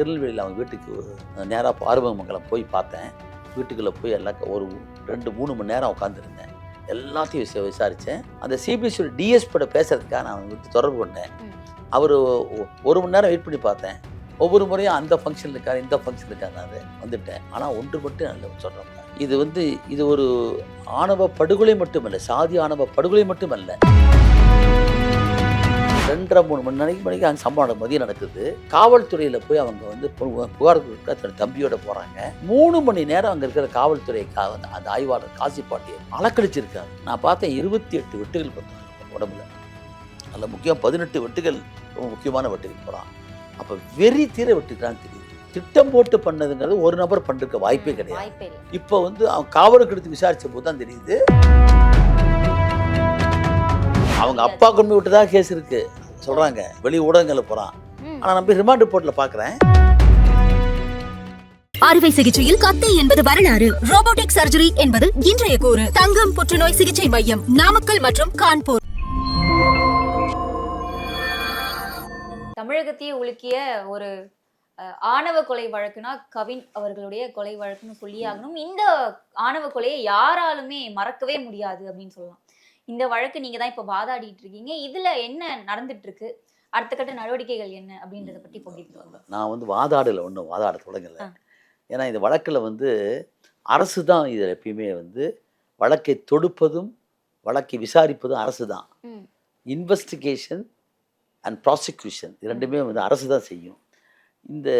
திருநெல்வேலியில் அவங்க வீட்டுக்கு நேராக ஆறுமுகமங்கலம் போய் பார்த்தேன். வீட்டுக்குள்ளே போய் எல்லாம் ஒரு ரெண்டு மூணு மணி நேரம் உட்காந்துருந்தேன் எல்லாத்தையும் விசா விசாரித்தேன் அந்த சிபிஎஸ்சியோட டிஎஸ்பியோட பேசுறதுக்காக நான் வந்து தொடர்பு கொண்டேன். அவர் ஒரு மணி நேரம் வெயிட் பண்ணி பார்த்தேன். ஒவ்வொரு முறையும் அந்த ஃபங்க்ஷன் இருக்காரு இந்த ஃபங்க்ஷன் இருக்காரு நான் வந்துட்டேன். ஆனால் ஒன்று மட்டும் நல்ல சொல்கிறேன் இது வந்து இது ஒரு ஆணவ படுகொலை மட்டுமல்ல சாதி ஆணவ படுகொலை மட்டுமல்ல. ரெண்டரை மூணு மணி நேரம் மணிக்கு அங்கே சம்பவம் மதியம் நடக்குது. காவல்துறையில் போய் அவங்க வந்து புகார் கொடுக்க தன் தம்பியோட போகிறாங்க மூணு மணி நேரம் அங்கே இருக்கிற காவல்துறை கா வந்து அந்த ஆய்வாளர் காசி பாண்டியன் அலக்கழிச்சிருக்காரு நான் பார்த்தேன் இருபத்தி எட்டு வெட்டுகள் பார்த்தேன் உடம்புல. அதில் முக்கியம் பதினெட்டு வெட்டுகள் ரொம்ப முக்கியமான வெட்டுகள் போகிறான் அப்போ வெறி தீர வெட்டுக்கிறான்னு தெரியுது. திட்டம் போட்டு பண்ணதுங்கிறது ஒரு நபர் பண்ணிருக்க வாய்ப்பே கிடையாது. இப்போ வந்து அவன் காவலுக்கு எடுத்து விசாரிச்ச போது தான் தெரியுது. அவங்க அப்பா கொண்டு விட்டு தான் கேஸ் இருக்கு. சொல்றாங்க. வெளி ஊடகங்களில் போறான். ம். ஆனா நான் போய் ரிமாண்ட் ரிப்போர்ட்ல பாக்குறேன். அறுவை சிகிச்சையில் கத்தை என்பது வரலாறு. ரோபோட்டிக் சர்ஜரி என்பது இன்றைய கூறு. தங்கம் புற்றுநோய் சிகிச்சை மையம் நாமக்கல் மற்றும் கான்பூர். தமிழகத்தையே உலுக்கிய ஒரு ஆணவ கொலை வழக்குனா கவின் அவர்களுடைய கொலை வழக்குன்னு சொல்லி ஆகணும். இந்த ஆணவ கொலையை யாராலுமே மறக்கவே முடியாது அப்படின்னு சொல்லலாம். இந்த வழக்கு நீங்க தான் இப்ப வாதாடிட்டு இருக்கீங்க. இதுல என்ன நடந்துட்டு இருக்கு அடுத்த கட்ட நடவடிக்கைகள் என்ன அப்படின்றத பத்தி பகிர்ந்து வாங்க. நான் வந்து வாதாடல ஒன்றும் வாதாட தொடங்கல. ஏன்னா இந்த வழக்கில் வந்து அரசு தான் இதில் எப்பயுமே வந்து வழக்கை தொடுப்பதும் வழக்கை விசாரிப்பதும் அரசு தான். இன்வெஸ்டிகேஷன் அண்ட் ப்ராசிக்யூஷன் இது ரெண்டுமே வந்து அரசு தான் செய்யும். இந்த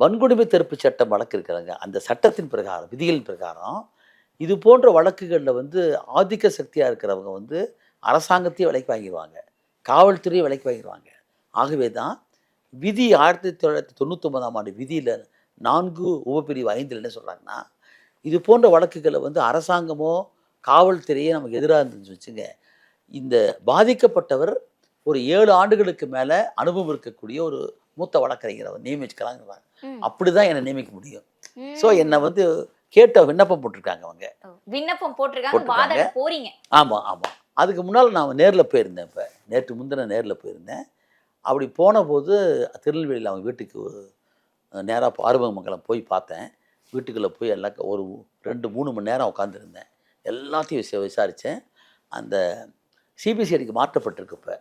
வன்கொடுமை தடுப்பு சட்டம் வழக்கு இருக்கிறாங்க. அந்த சட்டத்தின் பிரகாரம் விதிகளின் பிரகாரம் இது போன்ற வழக்குகளில் வந்து ஆதிக்க சக்தியாக இருக்கிறவங்க வந்து அரசாங்கத்தையே விலைக்கு வாங்கிடுவாங்க காவல்துறையை விலைக்கு வாங்கிடுவாங்க ஆகவே தான் விதி ஆயிரத்தி தொள்ளாயிரத்தி தொண்ணூத்தொன்பதாம் ஆண்டு விதியில் நான்கு உபப்பிரிவு ஐந்தில் என்ன சொல்கிறாங்கன்னா இது போன்ற வழக்குகளை வந்து அரசாங்கமோ காவல்துறையே நமக்கு எதிராக இருந்துச்சு வச்சுங்க இந்த பாதிக்கப்பட்டவர் ஒரு ஏழு ஆண்டுகளுக்கு மேலே அனுபவம் இருக்கக்கூடிய ஒரு மூத்த வழக்கறிஞரை நியமிச்சுக்கலாங்கிறாங்க. அப்படி தான் என்னை நியமிக்க முடியும். ஸோ என்னை வந்து கேட்ட விண்ணப்பம் போட்டிருக்காங்க அவங்க. விண்ணப்பம் போட்டிருக்காங்க போறீங்க. ஆமாம் ஆமாம் அதுக்கு முன்னால் நான் நேரில் போயிருந்தேன் இப்போ. நேற்று முந்தின நேரில் போயிருந்தேன். அப்படி போன போது திருநெல்வேலியில் அவங்க வீட்டுக்கு நேராக ஆறுமுகமங்கலம் போய் பார்த்தேன். வீட்டுக்குள்ளே போய் எல்லாம் ஒரு ரெண்டு மூணு மணி நேரம் உட்காந்துருந்தேன் எல்லாத்தையும் விசா விசாரித்தேன் அந்த சிபிசிஐடிக்கு மாற்றப்பட்டிருக்கு இப்போ.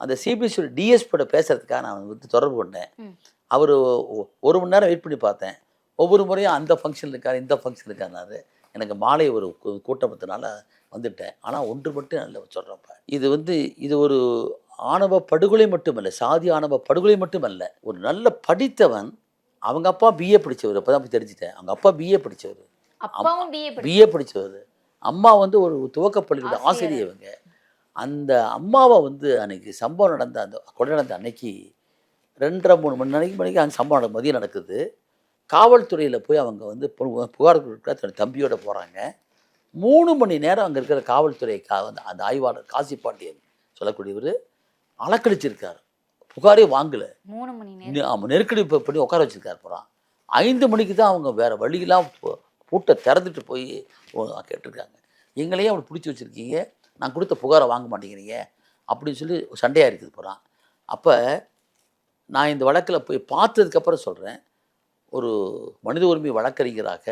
அந்த சிபிஎஸ்சியோட டிஎஸ்பியோட பேசுகிறதுக்காக நான் வந்து தொடர்பு கொண்டேன். அவர் ஒரு மணி நேரம் வெயிட் பண்ணி பார்த்தேன். ஒவ்வொரு முறையும் அந்த ஃபங்க்ஷன் இருக்கார் இந்த ஃபங்க்ஷன் இருக்காருனாரு. எனக்கு மாலை ஒரு கூ- கூட்டத்தினால வந்துட்டேன். ஆனால் ஒன்று மட்டும் நல்ல சொல்கிறப்ப இது வந்து இது ஒரு ஆணவ படுகொலை மட்டுமல்ல சாதி ஆணவ படுகொலை மட்டுமல்ல. ஒரு நல்ல படித்தவன் அவங்க அப்பா பிஏ படித்தவர் அப்போ தான் தெரிஞ்சுட்டேன். அவங்க அப்பா பிஏ படித்தவர் பிஏ படி பிஏ படித்தவர் அம்மா வந்து ஒரு துவக்கப்பள்ளியோட இவங்க. அந்த அம்மாவை வந்து அன்னைக்கு சம்பவம் நடந்த அந்த கொலை நடந்த அன்னைக்கு ரெண்டரை மூணு மணி நேரம் மணிக்கு அங்கே சம்பவம் மதியம் நடக்குது. காவல்துறையில் போய் அவங்க வந்து புகார் கொடுக்க தன் தம்பியோட போகிறாங்க மூணு மணி நேரம் அங்கே இருக்கிற காவல்துறை கா வந்து அந்த ஆய்வாளர் காசி பாண்டியன் சொல்லக்கூடியவர் அலக்கழிச்சிருக்கார். புகாரே வாங்கலை. மூணு மணி ஆமாம் நெருக்கடி பண்ணி உட்கார வச்சிருக்காரு போகிறான் ஐந்து மணிக்கு தான் அவங்க வேற வழியெல்லாம் பூட்டை திறந்துட்டு போய் கேட்டிருக்காங்க. எங்களையே அவனை பிடிச்சி வச்சுருக்கீங்க. நான் கொடுத்த புகாரை வாங்க மாட்டேங்கிறீங்க. அப்படின்னு சொல்லி சண்டையாக இருக்குது போகிறான் அப்போ நான் இந்த வழக்கில் போய் பார்த்ததுக்கப்புறம் சொல்கிறேன் ஒரு மனித உரிமை வழக்கறிஞராக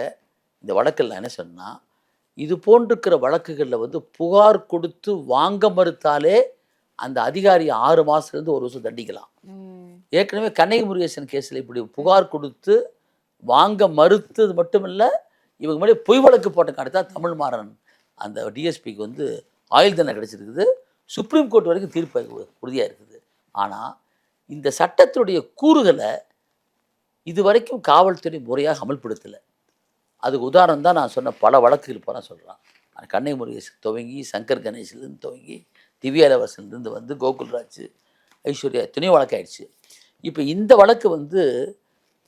இந்த வழக்கில் நான் என்ன சொன்னா இது போன்றிருக்கிற வழக்குகளில் வந்து புகார் கொடுத்து வாங்க மறுத்தாலே அந்த அதிகாரி ஆறு மாதத்துலேருந்து ஒரு வருஷம் தண்டிக்கலாம். ஏற்கனவே கண்ணகி முருகேசன் கேஸில் இப்படி புகார் கொடுத்து வாங்க மறுத்தது மட்டுமில்ல இவங்க முன்னாடி பொய் வழக்கு போட்ட அடுத்தா தமிழ் மாறன் அந்த டிஎஸ்பிக்கு வந்து ஆயுள் தண்டனை கிடைச்சிருக்குது. சுப்ரீம் கோர்ட் வரைக்கும் தீர்ப்பு உறுதியாக இருக்குது. ஆனால் இந்த சட்டத்துடைய கூறுகளை இது வரைக்கும் காவல்துறை முறையாக அமல்படுத்தலை. அதுக்கு உதாரணம் தான் நான் சொன்ன பல வழக்குகள் போல சொல்கிறான் கண்ணகி முருகேசன் துவங்கி சங்கர் கணேஷ்லேருந்து துவங்கி திவ்யா இளவரசன்லேருந்து வந்து கோகுல்ராஜ் ஐஸ்வர்யா எத்தனையோ வழக்காயிடுச்சு. இப்போ இந்த வழக்கு வந்து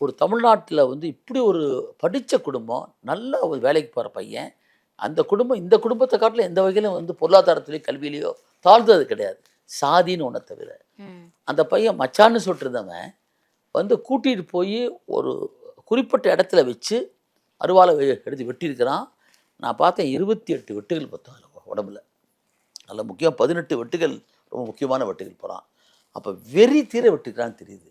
ஒரு தமிழ்நாட்டில் வந்து இப்படி ஒரு படித்த குடும்பம் நல்ல ஒரு வேலைக்கு போகிற பையன் அந்த குடும்பம் இந்த குடும்பத்தை காட்டிலும் எந்த வகையிலும் வந்து பொருளாதாரத்திலேயோ கல்வியிலையோ தாழ்ந்தது கிடையாது. சாதின்னு ஒன்றை தவிர. அந்த பையன் மச்சான்னு சொல்லிட்டு இருந்தவன் வந்து கூட்டிகிட்டு போய் ஒரு குறிப்பிட்ட இடத்துல வச்சு அருவாலை எடுத்து வெட்டியிருக்கிறான். நான் பார்த்தேன் இருபத்தி எட்டு வெட்டுகள் பார்த்தோம் உடம்புல. அதில் முக்கியம் பதினெட்டு வெட்டுகள் ரொம்ப முக்கியமான வெட்டுகள் போகிறான் அப்போ வெறி தீர வெட்டுக்கிறான்னு தெரியுது.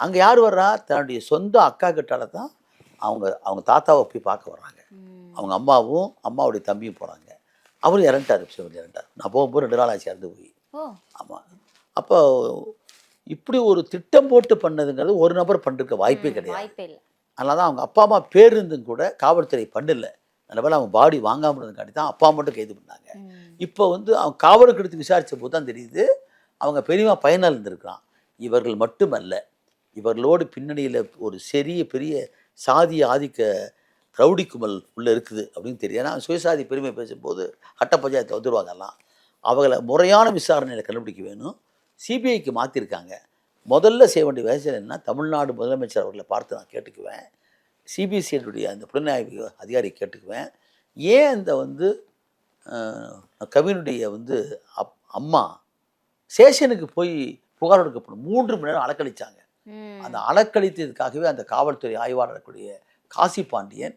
அங்கே யார் வர்றா? தன்னுடைய சொந்த அக்கா கிட்டால தான் அவங்க அவங்க தாத்தாவை போய் பார்க்க வர்றாங்க. அவங்க அம்மாவும் அம்மாவுடைய தம்பியும் போகிறாங்க அவரும் இறந்துட்டார் சிவன் இறந்துட்டார். நான் போகும்போது ரெண்டு நாள் ஆச்சு இறந்து போய். ஆமாம் அப்போ இப்படி ஒரு திட்டம் போட்டு பண்ணதுங்கிறது ஒரு நபர் பண்ணிருக்க வாய்ப்பே கிடையாது. வாய்ப்பே இல்ல. அதனால தான் அவங்க அப்பா அம்மா பேர் இருந்தும் கூட காவல்துறை பண்ணல நல்லவேளை அவங்க பாடி வாங்காமல் இருந்ததுக்காண்டி தான் அப்பா மட்டும் கைது பண்ணாங்க. இப்போ வந்து அவன் காவலுக்கு எடுத்து விசாரித்த போது தான் தெரியுது அவங்க பெரியமா பயனால் இருந்திருக்கிறான். இவர்கள் மட்டுமல்ல இவர்களோடு பின்னணியில் ஒரு சிறிய பெரிய சாதி ஆதிக்க ரவுடி கும்பல் உள்ளே இருக்குது அப்படின்னு தெரியும். ஏன்னா சுயசாதி பெருமை பேசும்போது அட்ட பஞ்சாயத்தை வந்துடுவாங்க எல்லாம் அவங்கள முறையான விசாரணையில் கண்டுபிடிக்க வேணும். சிபிஐக்கு மாற்றிருக்காங்க முதல்ல செய்ய வேண்டிய விஷயம் என்ன தமிழ்நாடு முதலமைச்சர் அவர்களை பார்த்து நான் கேட்டுக்குவேன். சிபிசிஐடைய அந்த புலனாய்வு அதிகாரி கேட்டுக்குவேன். ஏன் அந்த வந்து கவினுடைய வந்து அப் அம்மா ஸ்டேஷனுக்கு போய் புகார் கொடுக்கப்படும். மூன்று மணி நேரம் அலக்களிச்சாங்க ம். அந்த அலக்களித்ததுக்காகவே அந்த காவல்துறை ஆய்வாளர் கூடிய காசி பாண்டியன்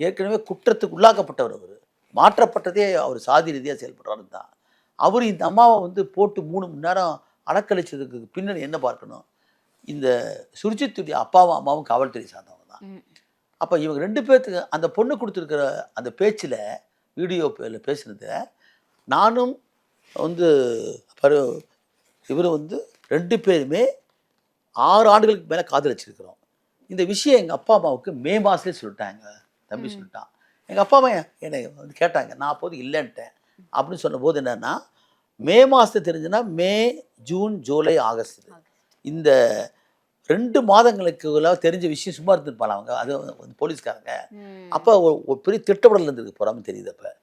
ஏற்கனவே குற்றத்துக்கு உள்ளாக்கப்பட்டவர் அவர். மாற்றப்பட்டதே அவர் சாதி ரீதியாக செயல்படுறாரு தான். அவர் இந்த அம்மாவை வந்து போட்டு மூணு மணி நேரம் அலக்களிச்சதுக்கு பின்னணி என்ன பார்க்கணும்? இந்த சுர்ஜித்துடைய அப்பாவும் அம்மாவும் காவல்துறை சார்ந்தவங்க தான். அப்போ இவங்க ரெண்டு பேர்த்துக்கு அந்த பொண்ணு கொடுத்துருக்கிற அந்த பேச்சில் வீடியோ பேசுனதை நானும் வந்து பரு இவர் வந்து ரெண்டு பேருமே ஆறு ஆண்டுகளுக்கு மேலே காதலிச்சிருக்கிறோம். இந்த விஷயம் எங்கள் அப்பா அம்மாவுக்கு மே மாதத்துலேயே சொல்லிட்டாங்க. தம்பி. சொல்லிட்டான். எங்கள் அப்பா அம்மா என்னை வந்து கேட்டாங்க நான் அப்போது இல்லைன்ட்டேன். அப்படின்னு சொன்னபோது என்னன்னா மே மாதத்து தெரிஞ்சுன்னா மே ஜூன் ஜூலை ஆகஸ்ட். இந்த ரெண்டு மாதங்களுக்கு தெரிஞ்ச விஷயம் சும்மா இருந்துருப்பாங்க அவங்க. அது போலீஸ்காரங்க. அப்போ ஒரு- பெரிய திட்டமிடல் இருந்திருக்கு போறாமல் தெரியுது அப்போ.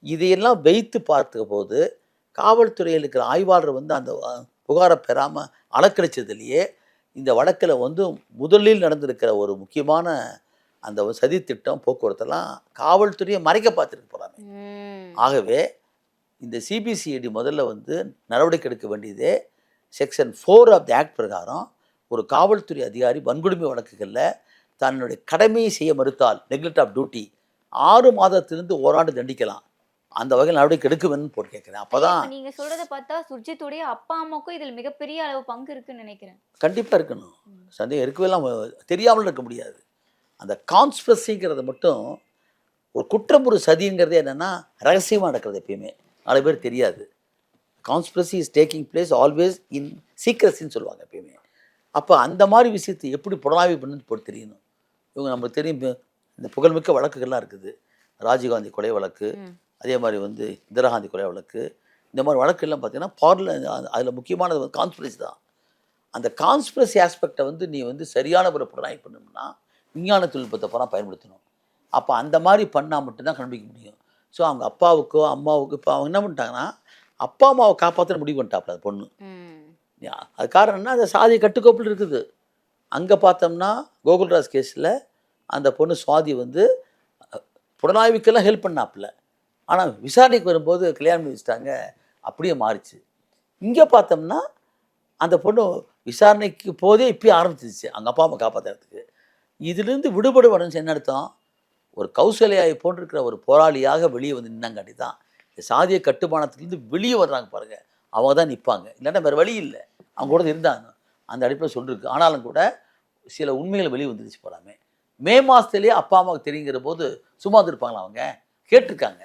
இதையெல்லாம் வைத்து பார்த்த போது காவல்துறையில் இருக்கிற ஆய்வாளர் வந்து அந்த புகாரை பெறாமல் அலக்கழிச்சதுலேயே இந்த வழக்கில் வந்து முதலில் நடந்திருக்கிற ஒரு முக்கியமான அந்த சதி திட்டம் போக்குவரத்தெல்லாம் காவல்துறையை மறைக்க பார்த்துருக்கு போகிறாங்க. ஆகவே இந்த சிபிசிஐடி முதல்ல வந்து நடவடிக்கை எடுக்க வேண்டியதே section four of the act பிரகாரம் ஒரு காவல்துறை அதிகாரி வன்கொடுமை வழக்குகளில் தன்னுடைய கடமையை செய்ய மறுத்தால் நெக்லெக்ட் ஆஃப் டியூட்டி ஆறு மாதத்திலிருந்து ஓராண்டு தண்டிக்கலாம். அந்த வகையில் நடவடிக்கை எடுக்க வேணும்னு போட்டு கேட்குறேன். அப்போ தான் இப்ப நீங்க சொல்றத பார்த்தா சுர்ஜித்துடைய அப்பா அம்மாக்கும் இதுல மிகப்பெரிய அளவு பங்கு இருக்குன்னு நினைக்கிறேன். கண்டிப்பாக இருக்கணும். சந்தேகம் இருக்கவே எல்லாம் தெரியாமல் இருக்க முடியாது. அந்த கான்ஸ்பிரசிங்கிறத மட்டும் ஒரு குற்றம் ஒரு சதிங்கிறது என்னென்னா ரகசியமாக நடக்கிறது எப்பயுமே. நிறைய பேர் தெரியாது. Conspiracy is taking place always in சீக்ரஸின்னு சொல்லுவாங்க எப்பயுமே. அப்போ அந்த மாதிரி விஷயத்தை எப்படி புலனாய்வு பண்ணுன்னு போட்டு தெரியணும். இவங்க நமக்கு தெரியும் இந்த புகழ்மிக்க வழக்குகள்லாம் இருக்குது. ராஜீவ்காந்தி கொலை வழக்கு. அதே மாதிரி வந்து இந்திரா காந்தி கொலை வழக்கு. இந்த மாதிரி வழக்கெல்லாம் பார்த்தீங்கன்னா பார்ல அதில் முக்கியமானது வந்து கான்ஸ்பிரசி தான். அந்த கான்ஸ்பிரசி ஆஸ்பெக்டை வந்து நீ வந்து சரியான ஒரு புலனாய்வு பண்ணணும்னா விஞ்ஞான தொழில்நுட்பத்தை பூரா பயன்படுத்தணும். அப்போ அந்த மாதிரி பண்ணால் மட்டும்தான் கண்டுபிடிக்க முடியும். ஸோ அவங்க அப்பாவுக்கோ அம்மாவுக்கோ இப்போ அவங்க என்ன பண்ணிட்டாங்கன்னா அப்பா அம்மாவை காப்பாற்ற முடிவு பண்ணிட்டாப்புல அந்த பொண்ணு. அது காரணம் என்ன? அந்த சாதி கட்டுக்கோப்பில் இருக்குது. அங்கே பார்த்தோம்னா கோகுல்ராஜ் கேஸில் அந்த பொண்ணு சுவாதி வந்து புலனாய்வுக்கெல்லாம் ஹெல்ப் பண்ணாப்புல. ஆனால் விசாரணைக்கு வரும்போது கல்யாணம் பண்ணி வச்சுட்டாங்க. அப்படியே மாறிச்சு. இங்கே பார்த்தோம்னா அந்த பொண்ணு விசாரணைக்கு போதே இப்பயே ஆரம்பிச்சிருச்சு. அவங்க அப்பா அம்மா காப்பாற்றுறதுக்கு இதிலிருந்து விடுபடுவனும் என்ன அர்த்தம்? ஒரு கௌசல்யாவை போன்றிருக்கிற ஒரு போராளியாக வெளியே வந்து நின்னாங்காட்டி தான் இந்த சாதிய கட்டுமானத்திலேருந்து வெளியே வர்றாங்க பாருங்க. அவங்க தான் நிற்பாங்க இல்லைன்னா வேறு வழி இல்லை. அவங்க கூட இருந்தாங்க. அந்த அடிப்பில் சொல்லிருக்கு. ஆனாலும் கூட சில உண்மைகள் வெளியே வந்துருச்சு போலாமே. மே மாதத்துலேயே அப்பா அம்மாவுக்கு தெரியுங்கிற போது சும்மா இருப்பாங்களா அவங்க? கேட்டிருக்காங்க.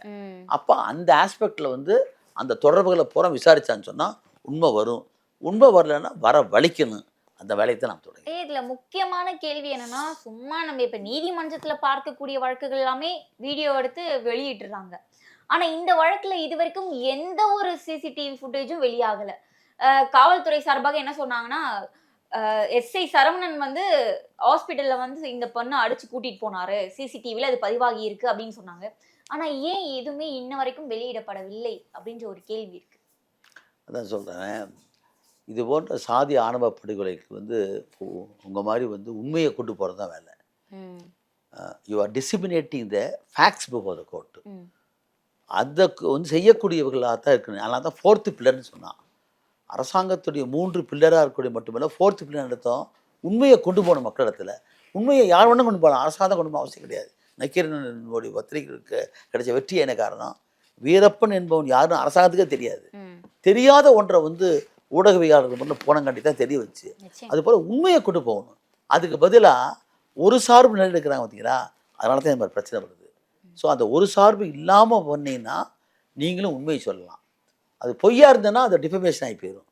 அப்போ அந்த ஆஸ்பெக்டில் வந்து அந்த தொடர்புகளை பூரா விசாரிச்சான்னு சொன்னால் உண்மை வரும். உண்மை வரலைன்னா வர வலிக்கணும். அந்த வேலையை தான் நாம் தொடங்கி இதுல முக்கியமான கேள்வி என்னன்னா சும்மா நம்ம இப்ப நீதிமன்றத்துல பார்க்கக்கூடிய வழக்குகள் எல்லாமே வீடியோ எடுத்து வெளியிட்டுறாங்க ஆனா இந்த வழக்குல இது வரைக்கும் எந்த ஒரு சிசிடிவி ஃபுட்டேஜும் வெளியாகல. காவல்துறை சார்பாக என்ன சொன்னாங்கன்னா எஸ்ஐ சரவணன் வந்து ஹாஸ்பிட்டல்ல வந்து இந்த பொண்ணை அடிச்சு கூட்டிட்டு போனாரு. சிசிடிவில அது பதிவாகி இருக்கு அப்படின்னு சொன்னாங்க. ஆனா ஏன் எதுவுமே இன்ன வரைக்கும் வெளியிடப்படவில்லை அப்படின்ற ஒரு கேள்வி இருக்கு. அதான் சொல்கிறேன் இது போன்ற சாதி ஆணவ படுகொலைக்கு வந்து உங்கள் மாதிரி வந்து உண்மையை கொண்டு போகிறது தான் வேலை. You are disseminating the facts before the court. அதை வந்து செய்யக்கூடியவர்களாக தான் இருக்கணும். அதனால தான் ஃபோர்த்து பில்லர்னு சொன்னான். அரசாங்கத்துடைய மூன்று பில்லராக இருக்கக்கூடிய மட்டுமல்ல ஃபோர்த்து பில்லர் நடத்தம் உண்மையை கொண்டு போகணும் மக்களிடத்தில் உண்மையை யார் வேணும் கொண்டு போகலாம். அரசாங்கம் கொண்டு போக அவசியம் கிடையாது. நக்கீரனுடைய பத்திரிகைக்கு கிடைச்ச வெற்றி என்ன காரணம். வீரப்பன் என்பவன் யாருன்னு அரசாங்கத்துக்கே தெரியாது. தெரியாத ஒன்றை வந்து ஊடகவியாளர்கள் மட்டும் போனங்காட்டி தான் தெரிய வச்சு. அது போல் உண்மையை கொண்டு போகணும். அதுக்கு பதிலாக ஒரு சார்பு நிலை எடுக்கிறாங்க பார்த்தீங்களா அதனால தான் இந்த மாதிரி பிரச்சனை வருது. ஸோ அந்த ஒரு சார்பு இல்லாமல் பண்ணீங்கன்னா நீங்களும் உண்மையை சொல்லலாம். அது பொய்யா இருந்ததுன்னா அது டிஃபமேஷன் ஆகி போயிடும்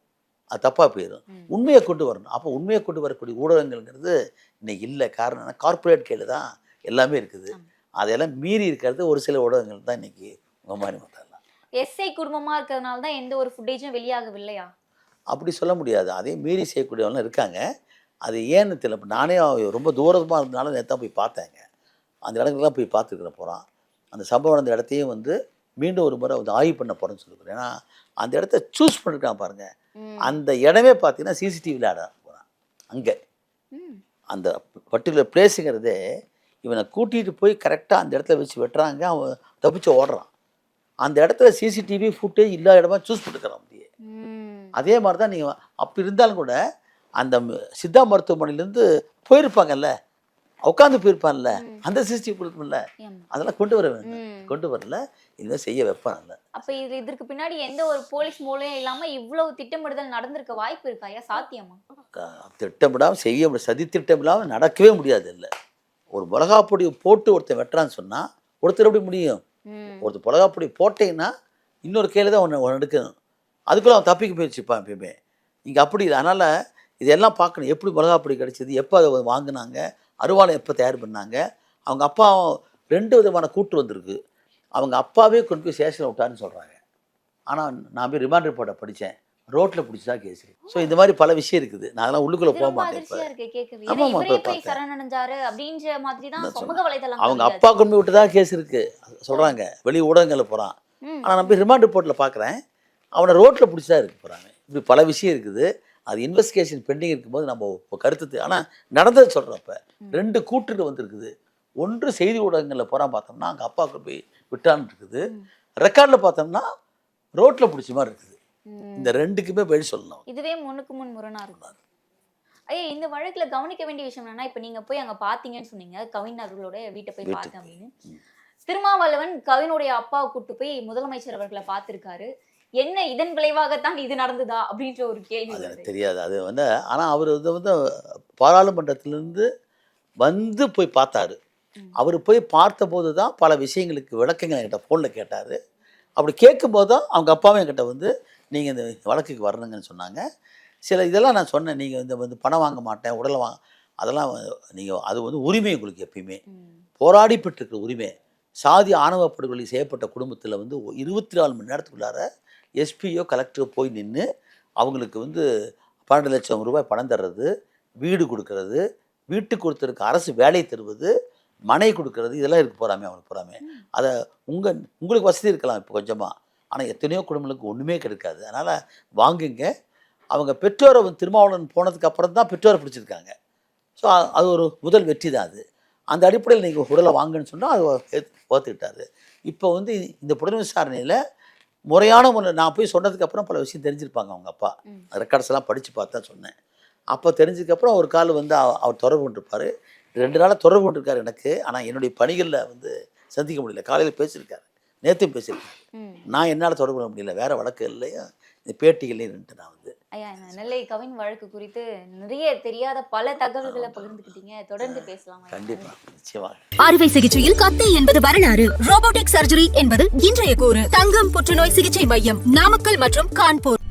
அது தப்பாக போயிடும். உண்மையை கொண்டு வரணும். அப்போ உண்மையை கொண்டு வரக்கூடிய ஊடகங்கள்ங்கிறது இன்னைக்கு இல்லை. காரணம் என்ன கார்ப்பரேட் கையில் தான் எல்லாமே இருக்குது. அதையெல்லாம் மீறி இருக்கிறது ஒரு சில ஊடகங்கள் தான் இன்னைக்கு உங்கள் மாதிரி எஸ்ஐ குடும்பமா இருக்கிறதுனால தான் எந்த ஒரு ஃபுட்டேஜும் வெளியாகவில்லையா? அப்படி சொல்ல முடியாது. அதையும் மீறி செய்யக்கூடியவங்களும் இருக்காங்க. அது ஏன்னு தெரியல. இப்ப நானே ரொம்ப தூரமாக இருந்தனால நேற்று போய் பார்த்தேங்க. அந்த இடங்கள்லாம் போய் பார்த்துருக்குறேன் போகிறான் அந்த சம்பவம் நடந்த இடத்தையும் வந்து மீண்டும் ஒரு முறை வந்து ஆய்வு பண்ண போகிறேன்னு சொல்லிக்கிறேன் ஏன்னா அந்த இடத்த சூஸ் பண்ணிருக்கான் பாருங்க. ம். அந்த இடமே பார்த்தீங்கன்னா சிசிடிவியில் ஆட போகிறான் அங்கே. அந்த பர்டிகுலர் பிளேஸுங்கிறதே இவனை கூட்டிகிட்டு போய் கரெக்டாக அந்த இடத்துல வச்சு வெட்டுறாங்க. அவன் தப்பிச்சு ஓடுறான். அந்த இடத்துல சிசிடிவி ஃபுட்டேஜ் இல்லாத இடமா சூஸ் பண்ணிருக்கிறான் அப்படியே. அதே மாதிரி தான் நீங்கள் அப்படி இருந்தாலும் கூட அந்த சித்தா மருத்துவமனையிலேருந்து போயிருப்பாங்கல்ல? உட்காந்து போயிருப்பான்ல. அந்த சிஸ்டிவ் கொடுக்கும்ல. அதெல்லாம் கொண்டு வர வேண்டும். கொண்டு வரல. இதை செய்ய வைப்பான்ல அப்ப இது இதற்கு பின்னாடி எந்த ஒரு போலீஸ் மூலையும் இல்லாம இவ்வளவு திட்டமிடுதல் நடந்திருக்க வாய்ப்பு இருக்கா? ஐயா சாத்தியமா? திட்டமிடாமல் செய்ய முடியாது. சதி திட்டம் இல்லாமல் நடக்கவே முடியாது இல்லை. ஒரு மிளகாப்பொடி போட்டு ஒருத்தன் வெட்டுறான்னு சொன்னால் ஒருத்தர் எப்படி முடியும். ஒருத்தர் மிளகாப்பொடி போட்டீங்கன்னா இன்னொரு கையில் தான் ஒன்று எடுக்கணும். அதுக்குள்ளே அவன் தப்பிக்க முயற்சிப்பான் எப்பயுமே. இங்கே அப்படி இல்லை. அதனால் இதெல்லாம் பார்க்கணும். எப்படி மிளகாப்பொடி கிடைச்சது? எப்போ அதை வாங்கினாங்க? அருவாளை எப்போ தயார் பண்ணாங்க? அவங்க அப்பா ரெண்டு விதமான கூட்டு வந்திருக்கு. அவங்க அப்பாவே கொண்டு போய் ஸ்டேஷனில் விட்டாருன்னு சொல்கிறாங்க ஆனால் நான் போய் ரிமாண்ட் ரிப்போர்ட்டை படித்தேன் ரோட்டில் பிடிச்சி தான் கேஸ் ஸோ இந்த மாதிரி பல விஷயம் இருக்குது. நான் அதெல்லாம் உள்ளுக்குள்ளே போக மாட்டேன் இப்போ. அதிர்ச்சியா இருக்கு. கேட்கவே ஆமா, ஏன்னா ஆமா, இவரே போய் போய் பார்த்தேன். சரணடைஞ்சாரு அப்படின்ற மாதிரி தான் நான் சமூக வலைதளம் அவங்க அப்பா கொண்டு போய் விட்டு தான் கேஸ் இருக்குது சொல்கிறாங்க வெளி ஊடகங்களில் போகிறான் ஆனால் நம்ம ரிமாண்ட் ரிப்போர்ட்டில் பார்க்குறேன் அவனை ரோட்டில் பிடிச்சி இருக்கு போகிறாங்க இப்படி பல விஷயம் இருக்குது. அது இன்வெஸ்டிகேஷன் பெண்டிங் இருக்கும்போது நம்ம இப்போ கருத்து ஆனால் நடந்தது சொல்கிறப்ப ரெண்டு கூற்றுக்கு வந்திருக்குது. ஒன்று செய்தி ஊடகங்களில் போகிறான் பார்த்தோம்னா அங்கே அப்பாவுக்கு போய் விட்டான்னு இருக்குது. ரெக்கார்டில் பார்த்தோம்னா ரோட்டில் பிடிச்ச மாதிரி இருக்குது. இந்த ரெண்டுக்குமே பதில் சொல்லணும். இதுவே முன்னுக்கு முன் முரணா இருக்கு. ஐயா இந்த வழக்குல கவனிக்க வேண்டிய விஷயம் என்னன்னா இப்ப நீங்க போய் அங்க பாத்தீங்கன்னு சொன்னீங்க கவின் அவர்களோட வீட்டை போய் பார்த்தேன் அப்படின்னு. திருமாவளவன் கவினுடைய அப்பாவை கூட்டு போய் முதலமைச்சர் அவர்களை பார்த்திருக்காரு. என்ன இதன் விளைவாகத்தான் இது நடந்ததா அப்படின்ற ஒரு கேள்வி தெரியாது. அது வந்து ஆனால் அவர் வந்து வந்து பாராளுமன்றத்திலேருந்து வந்து போய் பார்த்தாரு. அவர் போய் பார்த்தபோது தான் பல விஷயங்களுக்கு விளக்கங்கள் என்கிட்ட ஃபோனில் கேட்டார். அப்படி கேட்கும்போது தான் அவங்க அப்பாவும் என்கிட்ட வந்து நீங்கள் இந்த வழக்குக்கு வரணுங்கன்னு சொன்னாங்க. சில இதெல்லாம் நான் சொன்னேன். நீங்கள் இந்த வந்து பணம் வாங்க மாட்டேன். உடலை வாங்க அதெல்லாம் நீங்கள் அது வந்து உரிமை உங்களுக்கு எப்பயுமே. போராடி பெற்றிருக்கிற உரிமை. சாதி ஆணவ படுகொலை செய்யப்பட்ட குடும்பத்தில் வந்து இருபத்தி நாலு மணி நேரத்துக்குள்ளார எஸ்பியோ கலெக்டரோ போய் நின்று அவங்களுக்கு வந்து பன்னெண்டு லட்சம் ரூபாய் பணம் தர்றது வீடு கொடுக்கறது வீட்டுக்கு கொடுத்தருக்கு அரசு வேலை தருவது மனை கொடுக்கறது இதெல்லாம் இருக்கு போகிறாமே அவனுக்கு போகிறாமே அதை உங்கள் உங்களுக்கு வசதி இருக்கலாம் இப்போ கொஞ்சமாக ஆனால் எத்தனையோ குடும்பங்களுக்கு ஒன்றுமே கிடைக்காது. அதனால் வாங்குங்க. அவங்க பெற்றோரை திருமாவளவன் போனதுக்கு அப்புறம் தான் பெற்றோரை பிடிச்சிருக்காங்க. ஸோ அது ஒரு முதல் வெற்றி தான் அது. அந்த அடிப்படையில் நீங்கள் உடலை வாங்குன்னு சொன்னால் அது ஓத்துக்கிட்டாரு இப்போ வந்து இந்த புலன் விசாரணையில் முறையான முறையில் நான் போய் சொன்னதுக்கு அப்புறம் பல விஷயம் தெரிஞ்சிருப்பாங்க அவங்க அப்பா. ரெக்கார்ட்ஸ் எல்லாம் படித்து பார்த்தா சொன்னேன். அப்போ தெரிஞ்சதுக்கப்புறம் ஒரு கால் வந்து அவ- அவர் தொடர்பு கொண்டிருப்பார். ரெண்டு நாளாக தொடர்பு கொண்டிருக்காரு எனக்கு. ஆனால் என்னுடைய பணிகளில் வந்து சந்திக்க முடியல. காலையில் பேசியிருக்காரு. நேற்றும் பேசியிருக்காரு. நான் என்னால் தொடர்பு கொள்ள முடியல. வேறு வழக்குகள்லையும் இந்த பேட்டிகள்லையும் நின்று நான் வந்து. ஐயா இந்த நெல்லை கவின் வழக்கு குறித்து நிறைய தெரியாத பல தகவல்களை பகிர்ந்துக்கிட்டீங்க. தொடர்ந்து பேசலாம் நிச்சயமாக அறுவை சிகிச்சையில் கத்தை என்பது வரலாறு. ரோபோட்டிக் சர்ஜரி என்பது இன்றைய கூறு. தங்கம் புற்றுநோய் சிகிச்சை மையம் நாமக்கல் மற்றும் கான்பூர்.